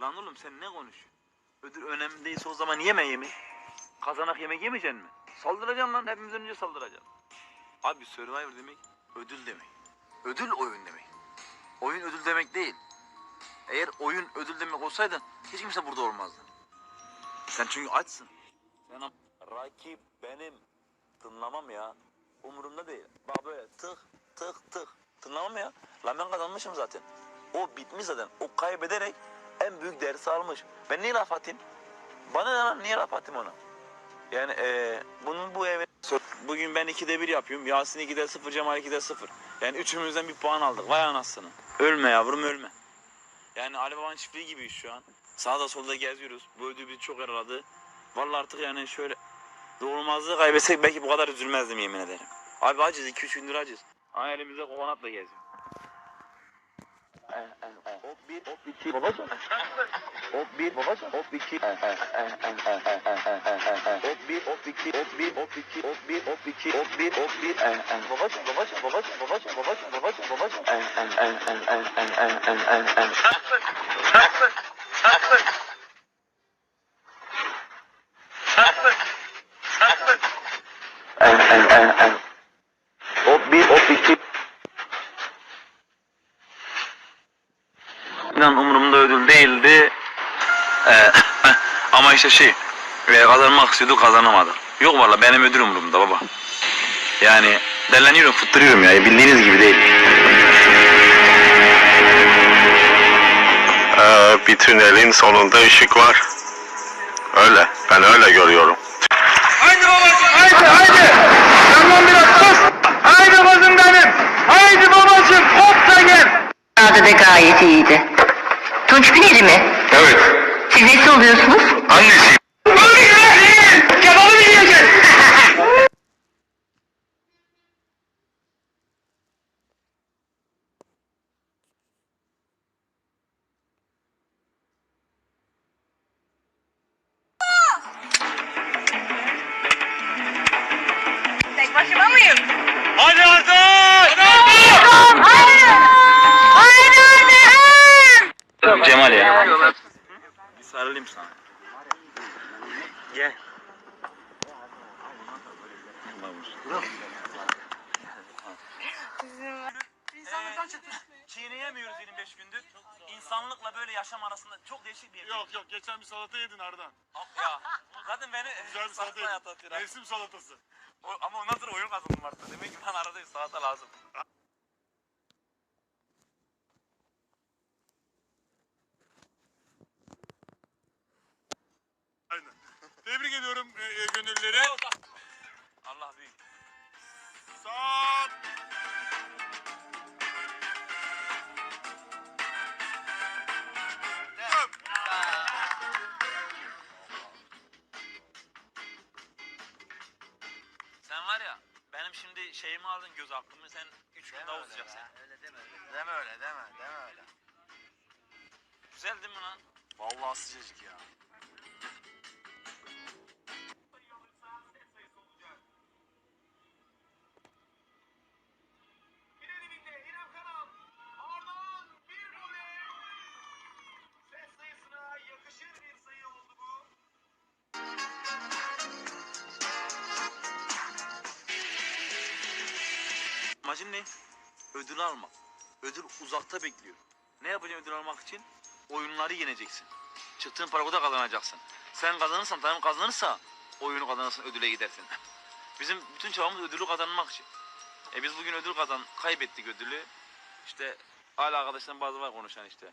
Lan oğlum sen ne konuşuyorsun? Ödül önemli değilse o zaman yeme yemeği. Kazanak yemek yemeyeceksin mi? Saldıracaksın lan hepimizden önce saldıracaksın. Abi Survivor demek ödül demek. Ödül oyun demek. Oyun ödül demek değil. Eğer oyun ödül demek olsaydı hiç kimse burada olmazdı. Sen çünkü açsın. Sen rakip benim. Tınlamam ya. Umurumda değil. Bak böyle tık tık tık. Tınlamam ya. Lan ben kazanmışım zaten. O bitmiş zaten. O kaybederek en büyük dersi almış. Ben niye laf atayım? Bana ne lan niye laf atayım ona? Yani eee bunun bu eve... Bugün ben 2'de 1 yapıyorum. Yasin 2'de 0, Cemal 2'de 0. Yani üçümüzden bir puan aldık. Vay anasını. Ölme yavrum ölme. Yani Ali Baba'nın çiftliği gibiyiz şu an. Sağda solda geziyoruz. Bu ödül bizi çok yaraladı. Vallahi artık yani şöyle doğulmazlığı kaybetsek belki bu kadar üzülmezdim yemin ederim. Abi acız 2-3 gündür acız. Ama elimizde kokonatla geziyor. Hop bir, hop iki. İnan umurumda ödül değildi. Ee, ama işte şey, e, kazanmak istiyordu kazanamadık. Yok valla benim ödül umurumda baba. Yani derleniyorum, fıttırıyorum ya bildiğiniz gibi değil. Ee, bir tünelin sonunda ışık var. Öyle. Ben öyle görüyorum. Haydi babacığım haydi haydi. Tamam biraz sus. Haydi kızım benim. Haydi babacığım hop da gel. Adı da gayet iyiydi. Tunç Güneli mi? Evet. Siz nesi oluyorsunuz? Annesi. Tek başıma mıyım? Hadi artık. Cemal ya. Bir sarılayım sana. Gel. İnsanlıktan çıktık. Çiğneyemiyoruz 25 gündür. İnsanlıkla böyle yaşam arasında çok değişik bir yer. Yok yok geçen bir salata yedin Ardan. Ya zaten beni Güzel bir salata yedin. Mevsim salatası. O- Ama ondan sonra oyun kazandım artık. Demek ki bana arada bir salata lazım. Aynen. Tebrik ediyorum e, e, gönülleri. Allah büyük. Saat. Sen var ya benim şimdi şeyimi aldın göz hakkımı sen 3 gün daha uzayacaksın. Öyle deme. Deme öyle deme. Deme öyle. Güzel değil mi lan? Vallahi sıcacık ya. Amacın ne? Ödül almak. Ödül uzakta bekliyor. Ne yapacaksın ödül almak için? Oyunları yeneceksin. Çıktığın para da kazanacaksın. Sen kazanırsan, takım kazanırsa oyunu kazanırsın, ödüle gidersin. Bizim bütün çabamız ödülü kazanmak için. E biz bugün ödül kazan, kaybettik ödülü. İşte hala arkadaşlar bazı var konuşan işte.